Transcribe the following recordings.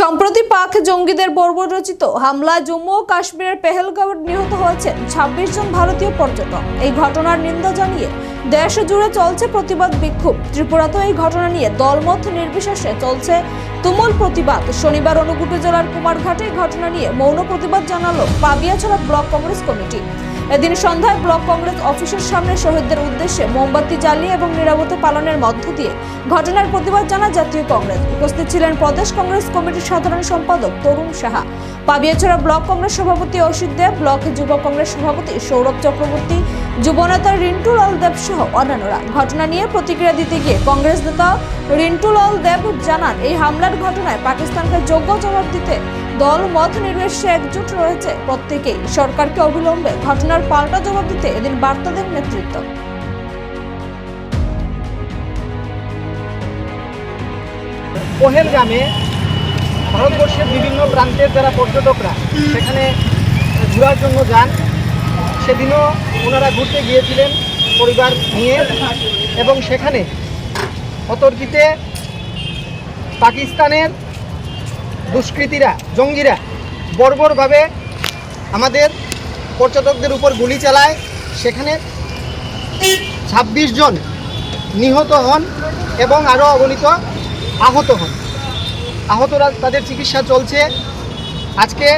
সম্প্রতি পাক জঙ্গিদের বর্বরচিত হামলা জম্মু ও কাশ্মীরের পেহেলগাঁওয়ে নিহত হয়েছেন ছাব্বিশ জন ভারতীয় পর্যটক। এই ঘটনার নিন্দা জানিয়ে দেশ জুড়ে চলছে প্রতিবাদ বিক্ষোভ। ত্রিপুরাতেও এই ঘটনা নিয়ে দলমত নির্বিশেষে চলছে তুমুল প্রতিবাদ। শনিবার অনুগুপ জেলার কুমারঘাটে ঘটনা নিয়ে মৌন প্রতিবাদ জানালো পাবিয়াছড়া ব্লক কংগ্রেস কমিটি। এদিন সন্ধ্যায় ব্লক কংগ্রেস অফিসের সামনে শহীদদের উদ্দেশ্যে মোমবাতি জ্বালিয়ে এবং নিরাপত্তা পালনের মধ্য দিয়ে ঘটনার প্রতিবাদ জানায় জাতীয় কংগ্রেস। উপস্থিত ছিলেন প্রদেশ কংগ্রেস কমিটির সাধারণ সম্পাদক তরুণ সাহা। পাবিয়াছড়া ব্লক কংগ্রেস সভাপতি অসিত দেব, ব্লক যুব কংগ্রেস সভাপতি সৌরভ চক্রবর্তী, যুবনেতা রিন্টু লাল দেব সহ অন্যান্যরা। ঘটনা নিয়ে প্রতিক্রিয়া দিতে গিয়ে কংগ্রেস নেতা রিন্টু লাল দেব জানান, এই হামলার ঘটনায় পাকিস্তানকে যোগ্য জবাব দিতে দল মত নির্বিশেষে একজোট রয়েছে। প্রত্যেকেই সরকারকে অবিলম্বে ঘটনার পাল্টা জবাব দিতে এদিন বার্তা দেন নেতৃত্ব। পহেলগ্রামে ভারতবর্ষের বিভিন্ন প্রান্তের যারা পর্যটকরা সেখানে ঘোরার জন্য যান, সেদিনও ওনারা ঘুরতে গিয়েছিলেন পরিবার নিয়ে এবং সেখানে অতর্কিতে পাকিস্তানের দুষ্কৃতীরা, জঙ্গিরা বর্বরভাবে আমাদের পর্যটকদের উপর গুলি চালায়। সেখানে ছাব্বিশ জন নিহত হন এবং আরও অগণিত আহত হন। আহতরা তাদের চিকিৎসা চলছে। আজকে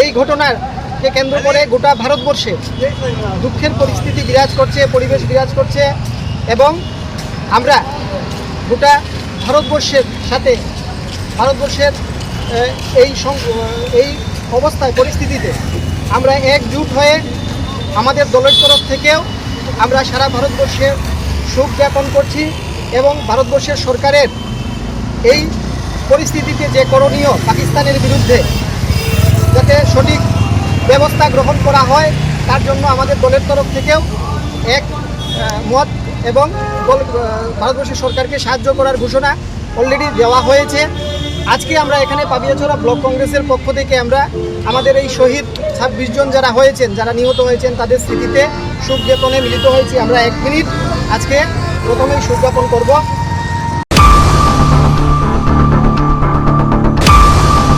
এই ঘটনাকে কেন্দ্র করে গোটা ভারতবর্ষে দুঃখের পরিস্থিতি বিরাজ করছে, পরিবেশ বিরাজ করছে এবং আমরা গোটা ভারতবর্ষের সাথে ভারতবর্ষের এই এই অবস্থায়, পরিস্থিতিতে আমরা একজুট হয়ে আমাদের দলের তরফ থেকেও আমরা সারা ভারতবর্ষে শোক জ্ঞাপন করছি এবং ভারতবর্ষের সরকারের এই পরিস্থিতিতে যে করণীয় পাকিস্তানের বিরুদ্ধে যাতে সঠিক ব্যবস্থা গ্রহণ করা হয়, তার জন্য আমাদের দলের তরফ থেকেও এক মত এবং ভারতবর্ষের সরকারকে সাহায্য করার ঘোষণা অলরেডি দেওয়া হয়েছে। আজকে আমরা এখানে পাবিয়াছড়া ব্লক কংগ্রেসের পক্ষ থেকে আমরা আমাদের এই শহীদ ছাব্বিশ জন যারা হয়েছেন, যারা নিহত হয়েছেন, তাদের স্মৃতিতে সুখ জ্ঞাপনে মিলিত হয়েছি। আমরা এক মিনিট আজকে প্রথমেই সুজ্ঞাপন জ্ঞাপন করব।